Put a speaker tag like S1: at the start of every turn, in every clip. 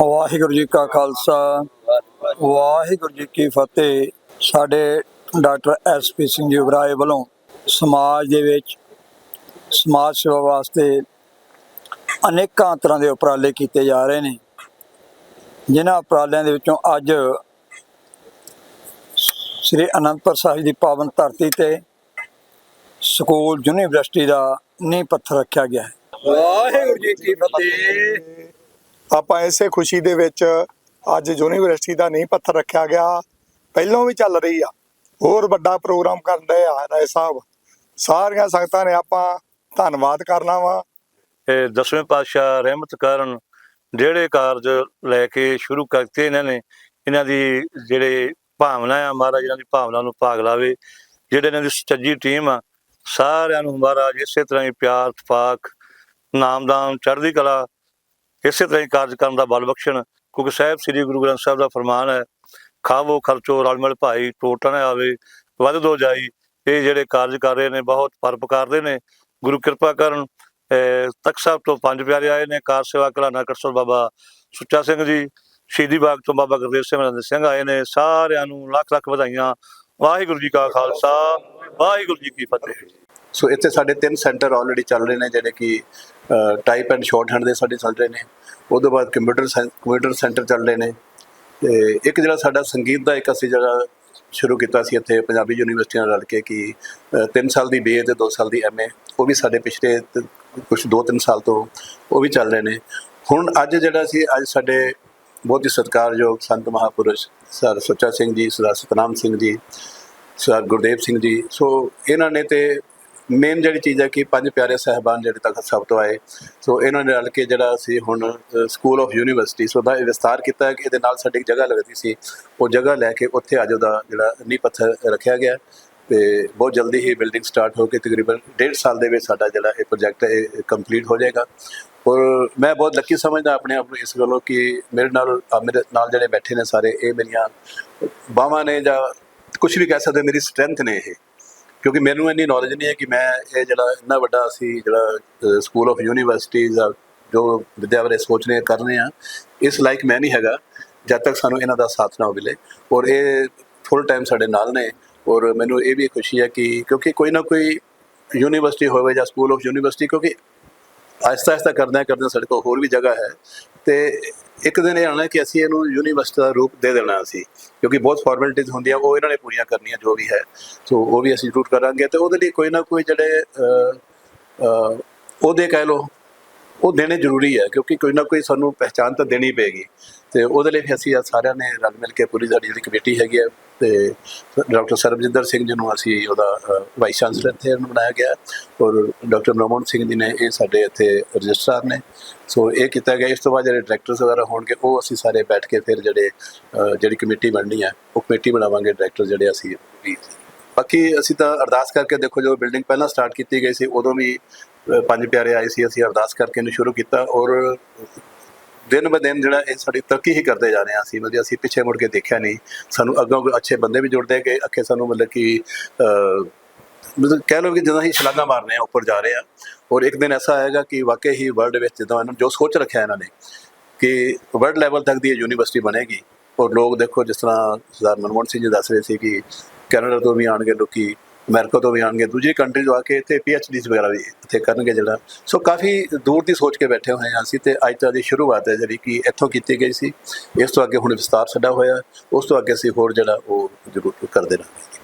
S1: ਵਾਹਿਗੁਰੂ ਜੀ ਕਾ ਖਾਲਸਾ। ਵਾਹਿਗੁਰੂ ਜੀ ਕੀ ਫਤਿਹ। ਸਾਡੇ doctor S P Singh ji Oberoi ਵੱਲੋਂ ਸਮਾਜ ਦੇ ਵਿੱਚ ਸਮਾਜ ਸੇਵਾ ਵਾਸਤੇ ਅਨੇਕਾਂ ਤਰ੍ਹਾਂ ਦੇ ਉਪਰਾਲੇ ਕੀਤੇ ਜਾ ਰਹੇ ਨੇ। ਜਿਨ੍ਹਾਂ ਉਪਰਾਲਿਆਂ ਦੇ ਵਿੱਚੋਂ ਅੱਜ ਸ੍ਰੀ ਅਨੰਦਪੁਰ ਸਾਹਿਬ ਦੀ ਪਾਵਨ ਧਰਤੀ ਤੇ ਸਕੂਲ ਯੂਨੀਵਰਸਿਟੀ ਦਾ ਨੀਂਹ ਪੱਥਰ ਰੱਖਿਆ ਗਿਆ ਹੈ। ਵਾਹਿਗੁਰੂ ਜੀ ਕੀ ਫਤਿਹ।
S2: ਆਪਾਂ ਇਸੇ ਖੁਸ਼ੀ ਦੇ ਵਿੱਚ ਅੱਜ ਯੂਨੀਵਰਸਿਟੀ ਦਾ ਨੀਂਹ ਪੱਥਰ ਰੱਖਿਆ ਗਿਆ। ਪਹਿਲਾਂ ਵੀ ਚੱਲ ਰਹੀ ਆ। ਹੋਰ ਵੱਡਾ ਪ੍ਰੋਗਰਾਮ ਕਰਨ ਦੇ ਆ, ਰਾਏ ਸਾਹਿਬ। ਸਾਰੀਆਂ ਸੰਗਤਾਂ ਨੇ ਆਪਾਂ ਧੰਨਵਾਦ ਕਰਨਾ ਵਾ।
S3: ਇਹ ਦਸਵੇਂ ਪਾਤਸ਼ਾਹ ਰਹਿਮਤ ਕਰਨ ਜਿਹੜੇ ਕਾਰਜ ਲੈ ਕੇ ਸ਼ੁਰੂ ਕਰਤੇ ਇਹਨਾਂ ਨੇ, ਇਹਨਾਂ ਦੀ ਜਿਹੜੇ ਭਾਵਨਾ ਆ, ਮਹਾਰਾਜ ਇਹਨਾਂ ਦੀ ਭਾਵਨਾ ਨੂੰ ਭਾਗ ਲਾਵੇ। ਜਿਹੜੇ ਇਹਨਾਂ ਦੀ ਸੱਚੀ ਟੀਮ ਆ, ਸਾਰਿਆਂ ਨੂੰ ਮਹਾਰਾਜ ਇਸੇ ਤਰ੍ਹਾਂ ਹੀ ਪਿਆਰ ਤਫਾਕ ਨਾਮਦਾਨ, ਚੜ੍ਹਦੀ ਕਲਾ ਇਸੇ ਤਰ੍ਹਾਂ ਹੀ ਕਾਰਜ ਕਰਨ ਦਾ ਬਲ ਬਖਸ਼ਣ। ਕਿਉਂਕਿ ਸਾਹਿਬ ਸ੍ਰੀ ਗੁਰੂ ਗ੍ਰੰਥ ਸਾਹਿਬ ਦਾ ਫਰਮਾਨ ਹੈ, ਖਾਵੋ, ਖਰਚੋ, ਰਲ ਮਿਲ ਭਾਈ, ਟੋਟਾ ਨਾ ਆਵੇ, ਵੱਧ ਦੋ ਜਾਈ। ਇਹ ਜਿਹੜੇ ਕਾਰਜ ਕਰ ਰਹੇ ਨੇ, ਬਹੁਤ ਪਰਪਕਾਰ ਦੇ ਨੇ। ਗੁਰੂ ਕਿਰਪਾ ਕਰਨ ਤਖਤ ਸਾਹਿਬ ਤੋਂ ਪੰਜ ਪਿਆਰੇ ਆਏ ਨੇ, ਕਾਰ ਸੇਵਾ ਕਲਾਨਾ ਕਰਸਰ ਬਾਬਾ ਸੁੱਚਾ ਸਿੰਘ ਜੀ, ਸ਼ਹੀਦੀ ਬਾਗ ਤੋਂ ਬਾਬਾ ਗੁਰਦੇਵ ਸਿੰਘ ਨੰਦ ਸਿੰਘ ਆਏ ਨੇ, ਸਾਰਿਆਂ ਨੂੰ ਲੱਖ ਲੱਖ ਵਧਾਈਆਂ। ਵਾਹਿਗੁਰੂ ਜੀ ਕਾ ਖਾਲਸਾ, ਵਾਹਿਗੁਰੂ ਜੀ ਕੀ ਫਤਿਹ।
S4: ਸੋ ਇੱਥੇ ਸਾਡੇ ਤਿੰਨ ਸੈਂਟਰ ਆਲਰੇਡੀ ਚੱਲ ਰਹੇ ਨੇ, ਜਿਹੜੇ ਕਿ ਟਾਈਪ ਐਂਡ ਸ਼ਾਰਟ ਹੈਂਡ ਦੇ ਸਾਡੇ ਚੱਲ ਰਹੇ ਨੇ। ਉਸ ਤੋਂ ਬਾਅਦ ਕੰਪਿਊਟਰ ਸੈਂ- ਕੰਪਿਊਟਰ ਸੈਂਟਰ ਚੱਲ ਰਹੇ ਨੇ। ਤੇ ਇੱਕ ਜਿਹੜਾ ਸਾਡਾ ਸੰਗੀਤ ਦਾ ਇੱਕ ਅਸੀਂ ਜਿਹੜਾ ਸ਼ੁਰੂ ਕੀਤਾ ਸੀ ਇੱਥੇ ਪੰਜਾਬੀ ਯੂਨੀਵਰਸਿਟੀ ਨਾਲ ਰਲ ਕੇ ਕਿ 3 ਸਾਲ ਦੀ ਬੀਏ ਤੇ 2 ਸਾਲ ਦੀ ਐਮਏ ਉਹ ਵੀ ਸਾਡੇ ਪਿਛਲੇ ਕੁਝ 2-3 ਸਾਲ ਤੋਂ ਉਹ ਵੀ ਚੱਲ ਰਹੇ ਨੇ। ਹੁਣ ਅੱਜ ਜਿਹੜਾ ਸੀ ਅੱਜ ਸਾਡੇ ਬਹੁਤ ਹੀ ਸਤਿਕਾਰਯੋਗ ਸੰਤ ਮਹਾਪੁਰਸ਼ ਸਰ ਸੁੱਚਾ ਸਿੰਘ ਜੀ, ਸਰਦਾਰ ਸਤਨਾਮ ਸਿੰਘ ਜੀ ਸਰ ਗੁਰਦੇਵ ਸਿੰਘ ਜੀ, ਸੋ ਇਹਨਾਂ ਨੇ ਤੇ ਮੇਨ ਜਿਹੜੀ ਚੀਜ਼ ਹੈ ਕਿ ਪੰਜ ਪਿਆਰੇ ਸਹਿਬਾਨ ਜਿਹੜੇ ਤੱਕ ਸਭ ਤੋਂ ਆਏ। ਸੋ ਇਹਨਾਂ ਨੇ ਰਲ ਕੇ ਜਿਹੜਾ ਸੀ ਹੁਣ ਸਕੂਲ ਆਫ ਯੂਨੀਵਰਸਿਟੀ ਸੋ ਦਾ ਇਹ ਵਿਸਤਾਰ ਕੀਤਾ ਕਿ ਇਹਦੇ ਨਾਲ ਸਾਡੀ ਇੱਕ ਜਗ੍ਹਾ ਲੱਗਦੀ ਸੀ। ਉਹ ਜਗ੍ਹਾ ਲੈ ਕੇ ਉੱਥੇ ਅੱਜ ਉਹਦਾ ਜਿਹੜਾ ਨੀਂਹ ਪੱਥਰ ਰੱਖਿਆ ਗਿਆ ਤੇ ਬਹੁਤ ਜਲਦੀ ਹੀ ਬਿਲਡਿੰਗ ਸਟਾਰਟ ਹੋ ਕੇ ਤਕਰੀਬਨ ਡੇਢ ਸਾਲ ਦੇ ਵਿੱਚ ਸਾਡਾ ਜਿਹੜਾ ਇਹ ਪ੍ਰੋਜੈਕਟ ਹੈ ਕੰਪਲੀਟ ਹੋ ਜਾਏਗਾ। ਔਰ ਮੈਂ ਬਹੁਤ ਲੱਕੀ ਸਮਝਦਾ ਆਪਣੇ ਆਪ ਨੂੰ ਇਸ ਗੱਲੋਂ ਕਿ ਮੇਰੇ ਨਾਲ ਮੇਰੇ ਨਾਲ ਜਿਹੜੇ ਬੈਠੇ ਨੇ ਸਾਰੇ, ਇਹ ਮੇਰੀਆਂ ਬਾਹਾਂ ਨੇ ਜਾਂ ਕੁਝ ਵੀ ਕਹਿ ਸਕਦੇ, ਮੇਰੀ ਸਟਰੈਂਥ ਨੇ ਇਹ। ਕਿਉਂਕਿ ਮੈਨੂੰ ਇੰਨੀ ਨੌਲੇਜ ਨਹੀਂ ਹੈ ਕਿ ਮੈਂ ਇਹ ਜਿਹੜਾ ਇੰਨਾ ਵੱਡਾ ਅਸੀਂ ਜਿਹੜਾ ਸਕੂਲ ਆਫ ਯੂਨੀਵਰਸਿਟੀਜ਼ ਆ, ਜੋ ਵਿਦਿਆ ਬਾਰੇ ਸੋਚ ਰਹੇ, ਕਰ ਰਹੇ ਆ ਇਸ ਲਾਇਕ ਮੈਂ ਨਹੀਂ ਹੈਗਾ, ਜਦ ਤੱਕ ਸਾਨੂੰ ਇਹਨਾਂ ਦਾ ਸਾਥ ਨਾ ਮਿਲੇ। ਔਰ ਇਹ ਫੁੱਲ ਟਾਈਮ ਸਾਡੇ ਨਾਲ ਨੇ। ਔਰ ਮੈਨੂੰ ਇਹ ਵੀ ਖੁਸ਼ੀ ਹੈ ਕਿ ਕਿਉਂਕਿ ਕੋਈ ਨਾ ਕੋਈ ਯੂਨੀਵਰਸਿਟੀ ਹੋਵੇ ਜਾਂ ਸਕੂਲ ਆਫ ਯੂਨੀਵਰਸਿਟੀ ਕਿਉਂਕਿ ਆਹਿਸਤਾ ਆਹਿਸਤਾ ਕਰਦਿਆਂ ਕਰਦਿਆਂ ਸਾਡੇ ਕੋਲ ਹੋਰ ਵੀ ਜਗ੍ਹਾ ਹੈ। ਤੇ ਇੱਕ ਦਿਨ ਇਹ ਆਣਾ ਕਿ ਅਸੀਂ ਇਹਨੂੰ ਯੂਨੀਵਰਸਿਟੀ ਦਾ ਰੂਪ ਦੇ ਦੇਣਾ ਸੀ, ਕਿਉਂਕਿ ਬਹੁਤ ਫਾਰਮੈਲਿਟੀਜ਼ ਹੁੰਦੀਆਂ, ਉਹ ਇਹਨਾਂ ਨੇ ਪੂਰੀਆਂ ਕਰਨੀਆਂ, ਜੋ ਵੀ ਹੈ। ਸੋ ਉਹ ਵੀ ਅਸੀਂ ਜ਼ਰੂਰ ਕਰਾਂਗੇ ਤੇ ਉਹਦੇ ਲਈ ਕੋਈ ਨਾ ਕੋਈ ਜਿਹੜੇ ਉਹਦੇ ਕਹਿ ਲਓ, ਉਹ ਦੇਣੇ ਜ਼ਰੂਰੀ ਹੈ, ਕਿਉਂਕਿ ਕੋਈ ਨਾ ਕੋਈ ਸਾਨੂੰ ਪਹਿਚਾਨ ਤਾਂ ਦੇਣੀ ਪਏਗੀ। ਤੇ ਉਹਦੇ ਲਈ ਵੀ ਅਸੀਂ ਸਾਰਿਆਂ ਨੇ ਰਲ ਮਿਲ ਕੇ ਪੂਰੀ ਸਾਡੀ ਜਿਹੜੀ ਕਮੇਟੀ ਹੈਗੀ ਹੈ ਤੇ ਡਾਕਟਰ ਸਰਬਜਿੰਦਰ ਸਿੰਘ ਜੀ ਨੂੰ ਅਸੀਂ ਉਹਦਾ ਵਾਈਸ ਚਾਂਸਲਰ ਇੱਥੇ ਬਣਾਇਆ ਗਿਆ। ਔਰ ਡਾਕਟਰ ਮਨਮੋਹਨ ਸਿੰਘ ਜੀ ਨੇ ਇਹ ਸਾਡੇ ਇੱਥੇ ਰਜਿਸਟਰਾਰ ਨੇ। ਸੋ ਇਹ ਕੀਤਾ ਗਿਆ। ਇਸ ਤੋਂ ਬਾਅਦ ਜਿਹੜੇ ਡਾਇਰੈਕਟਰਸ ਵਗੈਰਾ ਹੋਣਗੇ, ਉਹ ਅਸੀਂ ਸਾਰੇ ਬੈਠ ਕੇ ਫਿਰ ਜਿਹੜੇ ਜਿਹੜੀ ਕਮੇਟੀ ਬਣਨੀ ਹੈ ਉਹ ਕਮੇਟੀ ਬਣਾਵਾਂਗੇ ਡਾਇਰੈਕਟਰ ਜਿਹੜੇ ਅਸੀਂ ਵੀ। ਬਾਕੀ ਅਸੀਂ ਤਾਂ ਅਰਦਾਸ ਕਰਕੇ ਦੇਖੋ ਜੋ ਬਿਲਡਿੰਗ ਪਹਿਲਾਂ ਸਟਾਰਟ ਕੀਤੀ ਗਈ ਸੀ, ਉਦੋਂ ਵੀ ਪੰਜ ਪਿਆਰੇ ਆਏ ਸੀ। ਅਸੀਂ ਅਰਦਾਸ ਕਰਕੇ ਇਹਨੂੰ ਸ਼ੁਰੂ ਕੀਤਾ। ਔਰ ਦਿਨ ਬ ਦਿਨ ਜਿਹੜਾ ਇਹ ਸਾਡੀ ਤਰੱਕੀ ਹੀ ਕਰਦੇ ਜਾ ਰਹੇ ਹਾਂ ਅਸੀਂ, ਮਤਲਬ ਅਸੀਂ ਪਿੱਛੇ ਮੁੜ ਕੇ ਦੇਖਿਆ ਨਹੀਂ। ਸਾਨੂੰ ਅੱਗੋਂ ਅੱਛੇ ਬੰਦੇ ਵੀ ਜੁੜਦੇ ਗਏ ਅੱਗੇ ਸਾਨੂੰ ਮਤਲਬ ਕਿ ਮਤਲਬ ਕਹਿ ਲਓ ਕਿ ਜਦੋਂ ਅਸੀਂ ਛਲਾਂਗਾ ਮਾਰਨੇ ਆ, ਉੱਪਰ ਜਾ ਰਹੇ ਆ ਔਰ ਇੱਕ ਦਿਨ ਐਸਾ ਆਏਗਾ ਕਿ ਵਾਕਈ ਹੀ ਵਰਲਡ ਵਿੱਚ ਜਦੋਂ ਇਹਨਾਂ ਜੋ ਸੋਚ ਰੱਖਿਆ ਇਹਨਾਂ ਨੇ ਕਿ ਵਰਲਡ ਲੈਵਲ ਤੱਕ ਦੀ ਇਹ ਯੂਨੀਵਰਸਿਟੀ ਬਣੇਗੀ। ਔਰ ਲੋਕ ਦੇਖੋ ਜਿਸ ਤਰ੍ਹਾਂ ਸਰਦਾਰ ਮਨਮੋਹਨ ਸਿੰਘ ਜੀ ਦੱਸ ਰਹੇ ਸੀ ਕਿ ਕੈਨੇਡਾ ਤੋਂ ਵੀ ਆਣਗੇ ਲੋਕੀ। ਅਮਰੀਕਾ ਤੋਂ ਵੀ ਆਣਗੇ ਦੂਜੀ ਕੰਟਰੀ ਤੋਂ ਆ ਕੇ ਇੱਥੇ ਪੀਐਚਡੀਜ਼ ਵਗੈਰਾ ਵੀ ਇੱਥੇ ਕਰਨਗੇ ਜਿਹੜਾ। ਸੋ ਕਾਫੀ ਦੂਰ ਦੀ ਸੋਚ ਕੇ ਬੈਠੇ ਹੋਏ ਹਾਂ ਅਸੀਂ ਤੇ ਅੱਜ ਤਾਂ ਦੀ ਸ਼ੁਰੂਆਤ ਹੈ ਜਿਹੜੀ ਕਿ ਇੱਥੋਂ ਕੀਤੀ ਗਈ ਸੀ। ਇਸ ਤੋਂ ਅੱਗੇ ਹੁਣ ਵਿਸਤਾਰ ਸਾਡਾ ਹੋਇਆ, ਉਸ ਤੋਂ ਅੱਗੇ ਅਸੀਂ ਹੋਰ ਜਿਹੜਾ ਉਹ ਜ਼ਰੂਰ ਕਰਦੇ ਰਹਾਂਗੇ।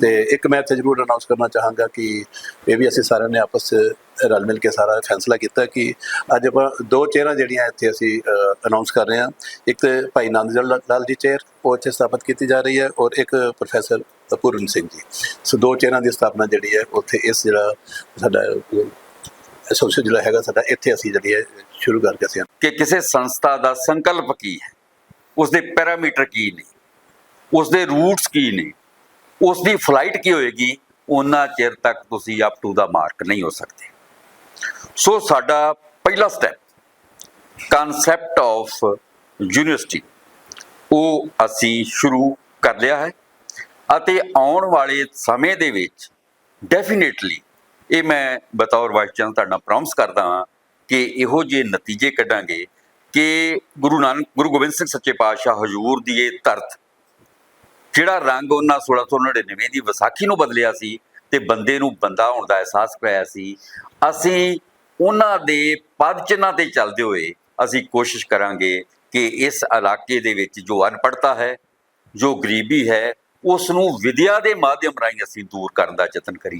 S4: ਤੇ ਇੱਕ ਮੈਂ ਇੱਥੇ ਜ਼ਰੂਰ ਅਨਾਉਂਸ ਕਰਨਾ ਚਾਹਾਂਗਾ ਕਿ ਇਹ ਵੀ ਅਸੀਂ ਸਾਰਿਆਂ ਨੇ ਆਪਸ 'ਚ ਰਲ ਮਿਲ ਕੇ ਸਾਰਾ ਫੈਸਲਾ ਕੀਤਾ ਕਿ ਅੱਜ ਆਪਾਂ ਦੋ ਚੇਅਰਾਂ ਜਿਹੜੀਆਂ ਇੱਥੇ ਅਸੀਂ ਅਨਾਉਂਸ ਕਰ ਰਹੇ ਹਾਂ। ਇੱਕ ਤੇ ਭਾਈ ਨੰਦ ਲਾਲ ਜੀ ਚੇਅਰ, ਉਹ ਇੱਥੇ ਸਥਾਪਿਤ ਕੀਤੀ ਜਾ ਰਹੀ ਹੈ ਔਰ ਇੱਕ ਪ੍ਰੋਫੈਸਰ ਪੂਰਨ ਸਿੰਘ ਜੀ। ਸੋ ਦੋ ਚੇਅਰਾਂ ਦੀ ਸਥਾਪਨਾ ਜਿਹੜੀ ਹੈ ਉੱਥੇ ਇਸ ਜਿਹੜਾ ਸਾਡਾ ਐਸੋਸੀਏਸ਼ਨ ਜਿਹੜਾ ਹੈਗਾ ਸਾਡਾ ਇੱਥੇ ਅਸੀਂ ਜਿਹੜੀ ਹੈ ਸ਼ੁਰੂ ਕਰਕੇ ਅਸੀਂ
S5: ਕਿ ਕਿਸੇ ਸੰਸਥਾ ਦਾ ਸੰਕਲਪ ਕੀ ਹੈ? ਉਸ ਦੇ ਪੈਰਾਮੀਟਰ ਕੀ ਨੇ? ਉਸ ਦੇ ਰੂਟਸ ਕੀ ਨੇ? ਉਸ ਦੀ ਫਲਾਈਟ ਕੀ ਹੋਏਗੀ? ਉਹਨਾਂ ਚਿਰ ਤੱਕ ਤੁਸੀਂ ਅਪ ਟੂ ਦਾ ਮਾਰਕ ਨਹੀਂ ਹੋ ਸਕਦੇ। ਸੋ ਸਾਡਾ ਪਹਿਲਾ ਸਟੈਪ ਕਨਸੈਪਟ ਆਫ ਯੂਨੀਵਰਸਿਟੀ ਉਹ ਅਸੀਂ ਸ਼ੁਰੂ ਕਰ ਲਿਆ ਹੈ ਅਤੇ ਆਉਣ ਵਾਲੇ ਸਮੇਂ ਦੇ ਵਿੱਚ ਡੈਫੀਨੇਟਲੀ ਇਹ ਮੈਂ ਬਤੌਰ ਵਾਈਸ ਚਾਂਸਲਰ ਤੁਹਾਡਾ ਪ੍ਰੋਮਿਸ ਕਰਦਾ ਹਾਂ ਕਿ ਇਹੋ ਜਿਹੇ ਨਤੀਜੇ ਕੱਢਾਂਗੇ ਕਿ ਗੁਰੂ ਨਾਨਕ, ਗੁਰੂ ਗੋਬਿੰਦ ਸਿੰਘ ਸੱਚੇ ਪਾਤਸ਼ਾਹ ਹਜ਼ੂਰ ਦੀ ਇਹ ਧਰਤ ਜਿਹੜਾ ਰੰਗ ਉਹਨਾਂ 1699 ਦੀ ਵਿਸਾਖੀ ਨੂੰ ਬਦਲਿਆ ਸੀ ਤੇ ਬੰਦੇ ਨੂੰ ਬੰਦਾ ਹੋਣ ਦਾ ਅਹਿਸਾਸ ਕਰਾਇਆ ਸੀ, ਅਸੀਂ ਉਹਨਾਂ ਦੇ ਪਦ ਚਿੰਨ੍ਹਾਂ ਤੇ ਚੱਲਦੇ ਹੋਏ ਅਸੀਂ ਕੋਸ਼ਿਸ਼ ਕਰਾਂਗੇ ਕਿ ਇਸ ਇਲਾਕੇ ਦੇ ਵਿੱਚ ਜੋ ਅਨਪੜਤਾ ਹੈ, ਜੋ ਗਰੀਬੀ ਹੈ ਉਸ ਨੂੰ ਵਿਦਿਆ ਦੇ ਮਾਧਿਅਮ ਰਾਹੀਂ ਅਸੀਂ ਦੂਰ ਕਰਨ ਦਾ ਯਤਨ ਕਰੀਏ।